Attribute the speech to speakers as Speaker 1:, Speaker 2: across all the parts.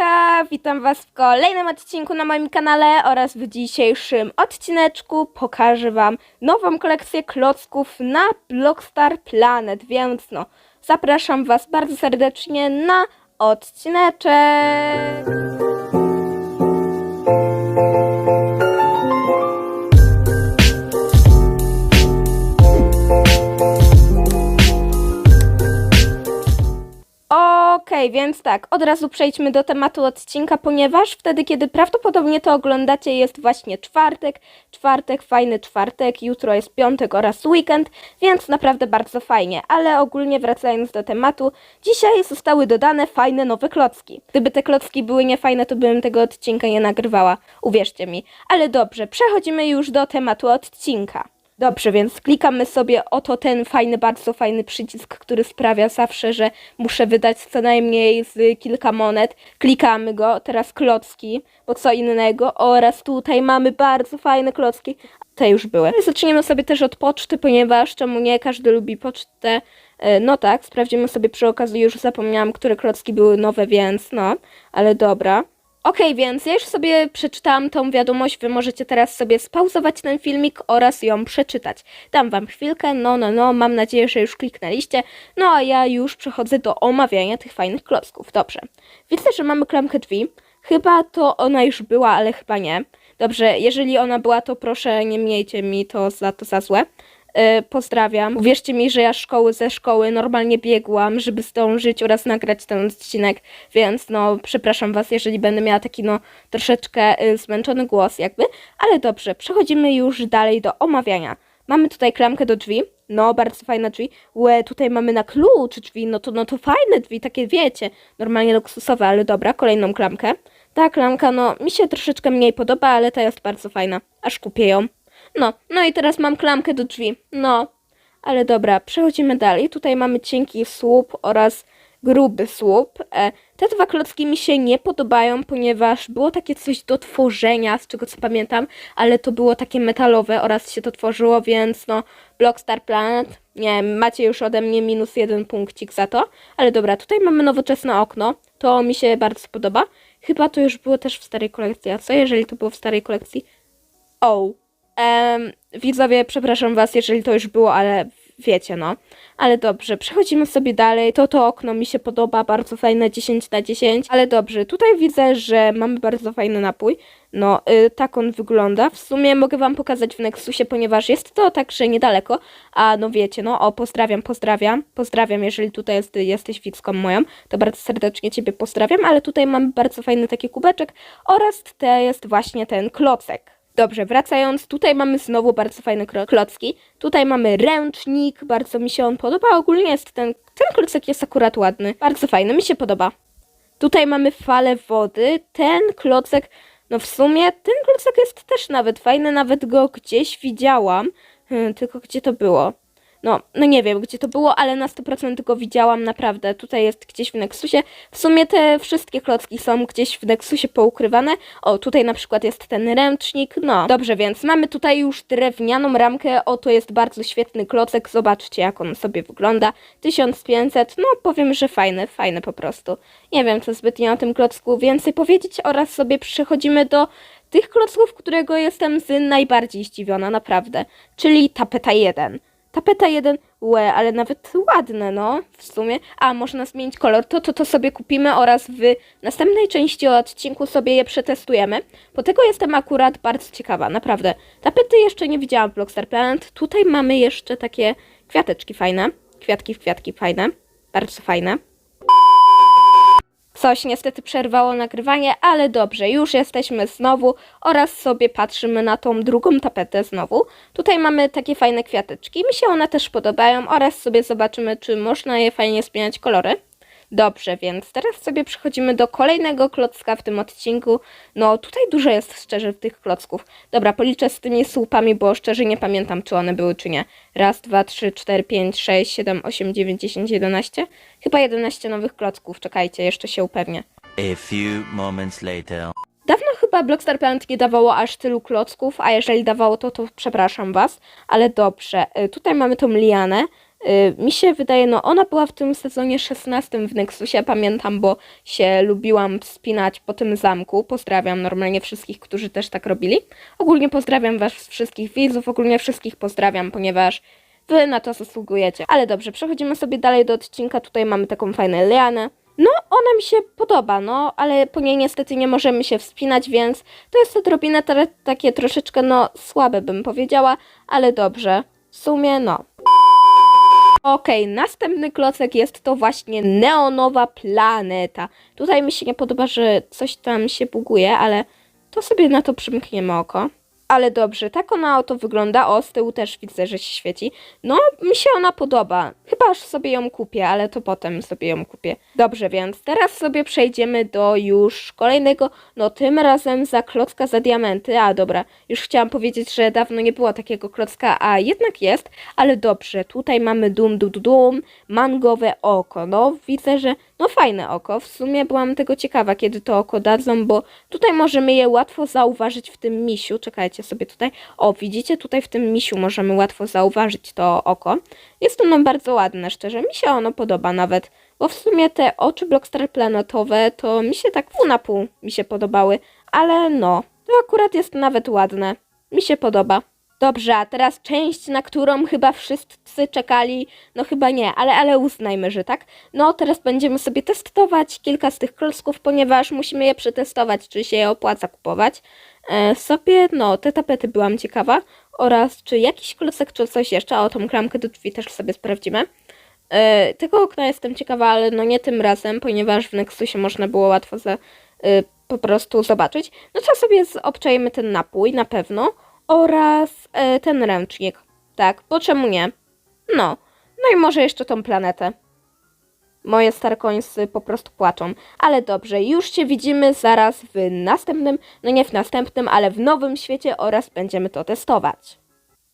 Speaker 1: Hejka, witam Was w kolejnym odcinku na moim kanale oraz w dzisiejszym odcineczku pokażę Wam nową kolekcję klocków na Blockstar Planet, więc no, zapraszam Was bardzo serdecznie na odcineczek. Okej, więc tak, od razu przejdźmy do tematu odcinka, ponieważ wtedy, kiedy prawdopodobnie to oglądacie, jest właśnie czwartek. Czwartek, fajny czwartek, jutro jest piątek oraz weekend, więc naprawdę bardzo fajnie. Ale ogólnie wracając do tematu, dzisiaj zostały dodane fajne nowe klocki. Gdyby te klocki były niefajne, to bym tego odcinka nie nagrywała, uwierzcie mi. Ale dobrze, przechodzimy już do tematu odcinka. Dobrze, więc klikamy sobie oto ten fajny, bardzo fajny przycisk, który sprawia zawsze, że muszę wydać co najmniej z kilka monet. Klikamy go, teraz klocki, bo co innego. Oraz tutaj mamy bardzo fajne klocki. Te już były. Zaczniemy sobie też od poczty, ponieważ czemu nie, każdy lubi pocztę. E, No tak, sprawdzimy sobie przy okazji, już zapomniałam, które klocki były nowe, więc no, ale dobra. Okej, więc ja już sobie przeczytałam tą wiadomość, wy możecie teraz sobie spauzować ten filmik oraz ją przeczytać. Dam wam chwilkę, no, no, no, mam nadzieję, że już kliknęliście. No, a ja już przechodzę do omawiania tych fajnych klocków. Dobrze. Widzę, że mamy klamkę drzwi. Chyba to ona już była, ale chyba nie. Dobrze, jeżeli ona była, to proszę nie miejcie mi to za to za złe. Yy, pozdrawiam. Uwierzcie mi, że ja szkoły ze szkoły normalnie biegłam, żeby zdążyć oraz nagrać ten odcinek, więc no przepraszam was, jeżeli będę miała taki no troszeczkę y, zmęczony głos jakby, ale dobrze, przechodzimy już dalej do omawiania. Mamy tutaj klamkę do drzwi, no bardzo fajne drzwi. Łe, tutaj mamy na klucz drzwi, no to, no to fajne drzwi, takie wiecie, normalnie luksusowe, ale dobra, kolejną klamkę. Ta klamka, no mi się troszeczkę mniej podoba, ale ta jest bardzo fajna, aż kupię ją. No, no i teraz mam klamkę do drzwi. No, ale dobra, przechodzimy dalej. Tutaj mamy cienki słup oraz gruby słup. E, te dwa klocki mi się nie podobają, ponieważ było takie coś do tworzenia, z czego co pamiętam, ale to było takie metalowe oraz się to tworzyło, więc no, Blockstar Planet, nie macie już ode mnie minus jeden punkcik za to. Ale dobra, tutaj mamy nowoczesne okno. To mi się bardzo podoba. Chyba to już było też w starej kolekcji. A co jeżeli to było w starej kolekcji? O, Widzowie, przepraszam was, jeżeli to już było, ale wiecie, no. Ale dobrze, przechodzimy sobie dalej. To to okno mi się podoba, bardzo fajne, 10 na 10. Ale dobrze, tutaj widzę, że mamy bardzo fajny napój. No, y, tak on wygląda. W sumie mogę wam pokazać w Nexusie, ponieważ jest to także niedaleko. A no wiecie, no, o, pozdrawiam, pozdrawiam. Pozdrawiam, jeżeli tutaj jest, jesteś widzką moją, to bardzo serdecznie ciebie pozdrawiam. Ale tutaj mamy bardzo fajny taki kubeczek oraz to jest właśnie ten klocek. Dobrze, wracając, tutaj mamy znowu bardzo fajne klocki. Tutaj mamy ręcznik, bardzo mi się on podoba. Ogólnie jest ten, ten klocek jest akurat ładny, bardzo fajny, mi się podoba. Tutaj mamy falę wody. Ten klocek, no w sumie ten klocek jest też nawet fajny, nawet go gdzieś widziałam. Hmm, tylko gdzie to było? No, no nie wiem, gdzie to było, ale na 100% go widziałam naprawdę. Tutaj jest gdzieś w Nexusie. W sumie te wszystkie klocki są gdzieś w Nexusie poukrywane. O, tutaj na przykład jest ten ręcznik. No, dobrze, więc mamy tutaj już drewnianą ramkę. O, to jest bardzo świetny klocek. Zobaczcie, jak on sobie wygląda. 1500, no powiem, że fajny, fajny po prostu. Nie wiem, co zbytnio o tym klocku więcej powiedzieć oraz sobie przechodzimy do tych klocków, którego jestem z najbardziej zdziwiona, naprawdę. Czyli tapeta 1. Tapeta 1, łe, ale nawet ładne, no, w sumie. A, można zmienić kolor, to, to to sobie kupimy oraz w następnej części odcinku sobie je przetestujemy. Po tego jestem akurat bardzo ciekawa, naprawdę. Tapety jeszcze nie widziałam w Blockstar Planet. Tutaj mamy jeszcze takie kwiateczki fajne. Kwiatki w kwiatki fajne. Bardzo fajne. Coś niestety przerwało nagrywanie, ale dobrze, już jesteśmy znowu oraz sobie patrzymy na tą drugą tapetę znowu. Tutaj mamy takie fajne kwiateczki, mi się one też podobają oraz sobie zobaczymy, czy można je fajnie zmieniać kolory. Dobrze, więc teraz sobie przechodzimy do kolejnego klocka w tym odcinku. No tutaj dużo jest szczerze tych klocków. Dobra, policzę z tymi słupami, bo szczerze nie pamiętam, czy one były, czy nie. Raz, dwa, trzy, cztery, pięć, sześć, siedem, osiem, dziewięć, dziesięć, jedenaście. Chyba 11 nowych klocków. Czekajcie, jeszcze się upewnię.
Speaker 2: A few moments later.
Speaker 1: Dawno chyba Blockstar Planet nie dawało aż tylu klocków, a jeżeli dawało to, to przepraszam was, ale dobrze. Y, Tutaj mamy tą lianę. Y, mi się wydaje, no ona była w tym sezonie 16 w Nexusie, pamiętam, bo się lubiłam wspinać po tym zamku. Pozdrawiam normalnie wszystkich, którzy też tak robili. Ogólnie pozdrawiam was wszystkich widzów, ogólnie wszystkich pozdrawiam, ponieważ wy na to zasługujecie. Ale dobrze, przechodzimy sobie dalej do odcinka. Tutaj mamy taką fajną lianę. No, ona mi się podoba, no, ale po niej niestety nie możemy się wspinać, więc to jest odrobinę takie troszeczkę, no, słabe bym powiedziała, ale dobrze. W sumie, no. Okej, następny klocek jest to właśnie neonowa planeta. Tutaj mi się nie podoba, że coś tam się buguje, ale to sobie na to przymkniemy oko. Ale dobrze, tak ona oto wygląda. O, z tyłu też widzę, że się świeci. No, mi się ona podoba. Chyba aż sobie ją kupię, ale to potem sobie ją kupię. Dobrze, więc teraz sobie przejdziemy do już kolejnego, no tym razem za klocka za diamenty. A dobra, już chciałam powiedzieć, że dawno nie było takiego klocka, a jednak jest. Ale dobrze, tutaj mamy dum, dum, dum, mangowe oko. No, widzę, że no fajne oko. W sumie byłam tego ciekawa, kiedy to oko dadzą, bo tutaj możemy je łatwo zauważyć w tym misiu. Czekajcie sobie tutaj. O, widzicie, tutaj w tym misiu możemy łatwo zauważyć to oko. Jest ono bardzo ładne, szczerze. Mi się ono podoba nawet, bo w sumie te oczy Blockstar planetowe to mi się tak pół na pół mi się podobały, ale no, to akurat jest nawet ładne. Mi się podoba. Dobrze, a teraz część, na którą chyba wszyscy czekali, no chyba nie, ale, ale uznajmy, że tak. No teraz będziemy sobie testować kilka z tych klocków, ponieważ musimy je przetestować, czy się je opłaca kupować. E, sobie, no, te tapety byłam ciekawa oraz czy jakiś klocek, czy coś jeszcze, a o tą klamkę do drzwi też sobie sprawdzimy. E, tego okna jestem ciekawa, ale no nie tym razem, ponieważ w Nexusie można było łatwo za, e, po prostu zobaczyć. No to sobie obczajemy ten napój na pewno oraz e, ten ręcznik. Tak, bo czemu nie? No. No i może jeszcze tą planetę. Moje Starcoinsy po prostu płaczą. Ale dobrze, już się widzimy zaraz w następnym, no nie w następnym, ale w nowym świecie oraz będziemy to testować.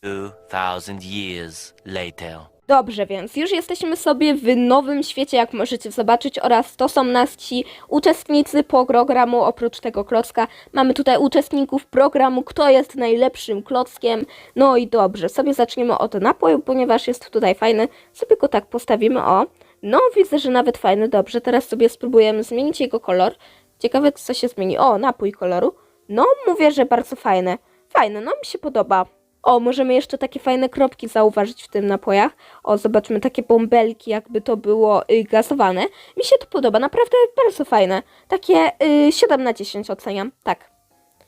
Speaker 2: 2000 years later.
Speaker 1: Dobrze, więc już jesteśmy sobie w nowym świecie, jak możecie zobaczyć, oraz to są nasi uczestnicy programu. Oprócz tego klocka mamy tutaj uczestników programu, kto jest najlepszym klockiem. No i dobrze, sobie zaczniemy od napoju, ponieważ jest tutaj fajny. Sobie go tak postawimy, o. No, widzę, że nawet fajny, dobrze. Teraz sobie spróbujemy zmienić jego kolor. Ciekawe, co się zmieni. O, napój koloru. No, mówię, że bardzo fajne. Fajne, no mi się podoba. O, możemy jeszcze takie fajne kropki zauważyć w tym napojach. O, zobaczmy takie bąbelki, jakby to było y, gazowane. Mi się to podoba, naprawdę bardzo fajne. Takie y, 7 na 10 oceniam, tak.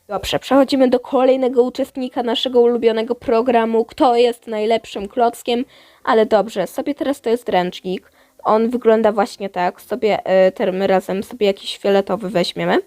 Speaker 1: Dobrze, przechodzimy do kolejnego uczestnika naszego ulubionego programu. Kto jest najlepszym klockiem? Ale dobrze, sobie teraz to jest ręcznik. On wygląda właśnie tak. Sobie y, razem sobie jakiś fioletowy weźmiemy.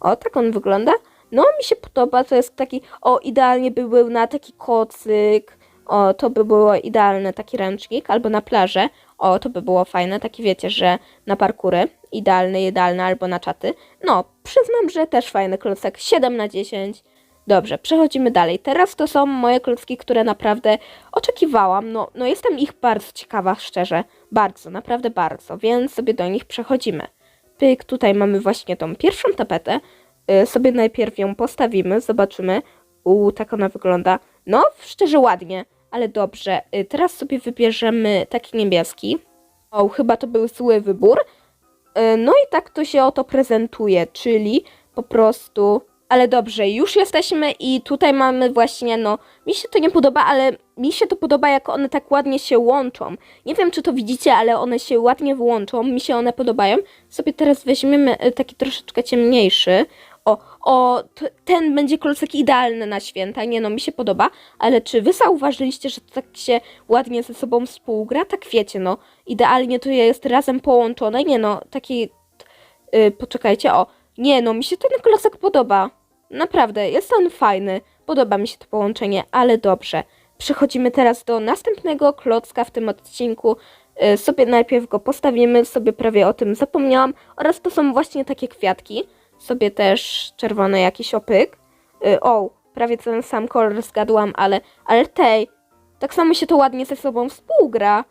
Speaker 1: O, tak on wygląda. No, mi się podoba, to jest taki, o, idealnie by był na taki kocyk, o, to by było idealne, taki ręcznik, albo na plażę, o, to by było fajne, taki wiecie, że na parkury, idealny, idealny, albo na czaty. No, przyznam, że też fajny klocek, 7 na 10. Dobrze, przechodzimy dalej. Teraz to są moje klocki, które naprawdę oczekiwałam. No, no jestem ich bardzo ciekawa, szczerze. Bardzo, naprawdę bardzo, więc sobie do nich przechodzimy. Pyk, tutaj mamy właśnie tą pierwszą tapetę. Y, sobie najpierw ją postawimy, zobaczymy. U, tak ona wygląda. No, szczerze ładnie, ale dobrze. Y, Teraz sobie wybierzemy taki niebieski. O, chyba to był zły wybór. Y, No i tak to się oto prezentuje, czyli po prostu... Ale dobrze, już jesteśmy i tutaj mamy właśnie, no, mi się to nie podoba, ale mi się to podoba, jak one tak ładnie się łączą. Nie wiem, czy to widzicie, ale one się ładnie wyłączą, mi się one podobają. Sobie teraz weźmiemy taki troszeczkę ciemniejszy. O, o, ten będzie klocek idealny na święta, nie no, mi się podoba, ale czy wy zauważyliście, że to tak się ładnie ze sobą współgra? Tak wiecie, no, idealnie to jest razem połączone, nie no, taki, yy, poczekajcie, o, nie no, mi się ten klocek podoba, naprawdę, jest on fajny, podoba mi się to połączenie, ale dobrze. Przechodzimy teraz do następnego klocka w tym odcinku. Y, Sobie najpierw go postawimy, sobie prawie o tym zapomniałam. Oraz to są właśnie takie kwiatki. Sobie też czerwony jakiś opyk. Y, O, prawie ten sam kolor zgadłam, ale, ale tej, tak samo się to ładnie ze sobą współgra.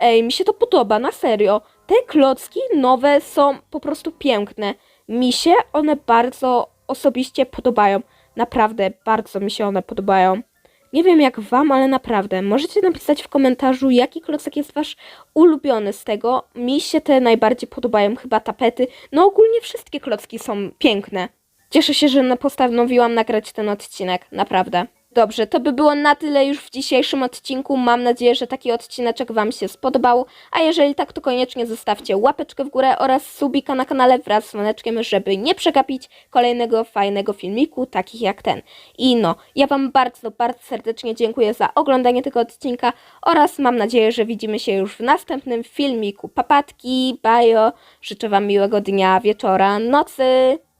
Speaker 1: Ej, mi się to podoba, na serio. Te klocki nowe są po prostu piękne. Mi się one bardzo osobiście podobają. Naprawdę, bardzo mi się one podobają. Nie wiem jak wam, ale naprawdę, możecie napisać w komentarzu, jaki klocek jest wasz ulubiony z tego. Mi się te najbardziej podobają, chyba tapety. No ogólnie wszystkie klocki są piękne. Cieszę się, że postanowiłam nagrać ten odcinek, naprawdę. Dobrze, to by było na tyle już w dzisiejszym odcinku. Mam nadzieję, że taki odcineczek Wam się spodobał. A jeżeli tak, to koniecznie zostawcie łapeczkę w górę oraz subika na kanale wraz z dzwoneczkiem, żeby nie przegapić kolejnego fajnego filmiku, takich jak ten. I no, ja Wam bardzo, bardzo serdecznie dziękuję za oglądanie tego odcinka oraz mam nadzieję, że widzimy się już w następnym filmiku. Papatki, bajo, życzę Wam miłego dnia, wieczora, nocy.